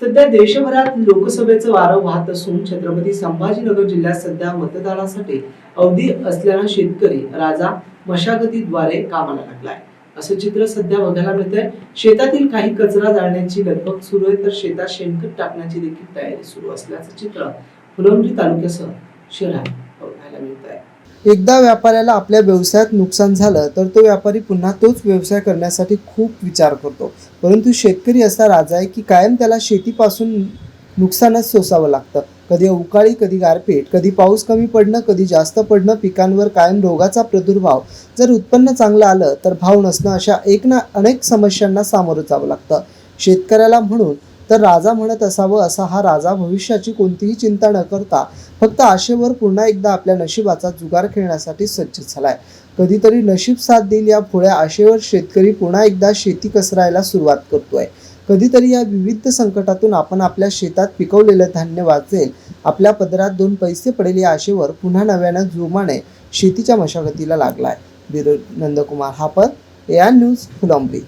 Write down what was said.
सध्या देशभरात लोकसभेचं वारं वाहत असून छत्रपती संभाजीनगर जिल्ह्यात सध्या मतदानासाठी अवधी असल्यानं शेतकरी राजा मशागतीद्वारे कामाला लागलाय. असं चित्र सध्या बघायला मिळतंय. शेतातील काही कचरा जाळण्याची लगबग सुरू आहे तर शेतात शेणखत टाकण्याची देखील तयारी सुरू असल्याचं चित्र फुलंब्री तालुक्यासह शहरात बघायला मिळत आहे एकदा व्यापाऱ्याला आपल्या व्यवसायात नुकसान झालं तर तो व्यापारी पुन्हा तोच व्यवसाय करण्यासाठी खूप विचार करतो. परंतु शेतकरी असा राजा आहे की कायम त्याला शेतीपासून नुकसानच सोसावं लागतं. कधी अवकाळी कधी गारपीट कधी पाऊस कमी पडणं कधी जास्त पडणं पिकांवर कायम रोगाचा प्रादुर्भाव. जर उत्पन्न चांगलं आलं तर भाव नसणं अशा एक ना अनेक समस्यांना सामोरं जावं लागतं. शेतकऱ्याला म्हणून तर राजा म्हणत असावं असा हा राजा भविष्याची कोणतीही चिंता न करता फक्त आशेवर पुन्हा एकदा आपल्या नशिबाचा जुगार खेळण्यासाठी सज्ज झालाय. कधीतरी नशीब साथ देईल या फुळ्या आशेवर शेतकरी पुन्हा एकदा शेती कसरायला सुरुवात करतोय. कधीतरी या विविध संकटातून आपण आपल्या शेतात पिकवलेलं धान्य वाचेल. आपल्या पदरात दोन पैसे पडेल या आशेवर पुन्हा नव्यानं जोमाने शेतीच्या मशागतीला लागलाय. Bureau Nandkumar Hapar AR news Phulambri.